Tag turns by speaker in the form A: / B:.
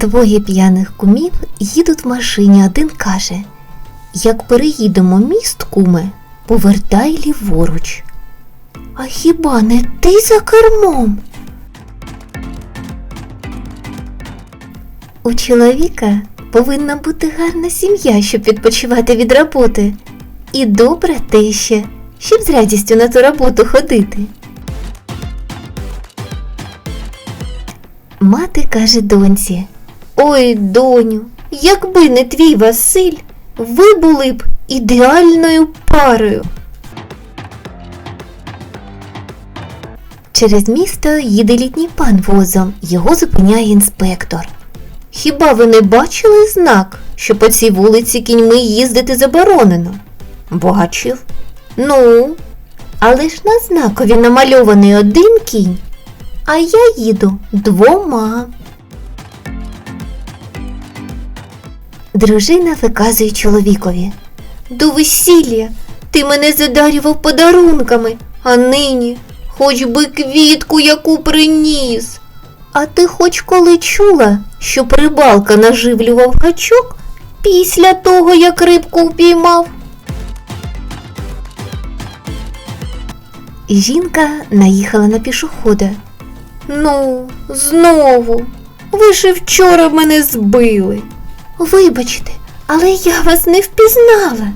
A: Двоє п'яних кумів їдуть в машині. Один каже: Як переїдемо міст, куме, повертай ліворуч. А хіба не ти за кермом? У чоловіка повинна бути гарна сім'я, щоб відпочивати від роботи. І добра теща, щоб з радістю на ту роботу ходити. Мати каже доньці: Ой, доню, якби не твій Василь, ви були б ідеальною парою. Через місто їде літній пан возом, його зупиняє інспектор. Хіба ви не бачили знак, що по цій вулиці кіньми їздити заборонено? Бачив. Ну, але ж на знакові намальований один кінь, а я їду двома. Дружина виказує чоловікові. До весілля ти мене задарював подарунками, а нині хоч би квітку яку приніс. А ти хоч коли чула, що рибалка наживлював гачок після того, як рибку впіймав? Жінка наїхала на пішохода. Ну, знову. Ви ж вчора мене збили. Вибачте, але я вас не впізнала.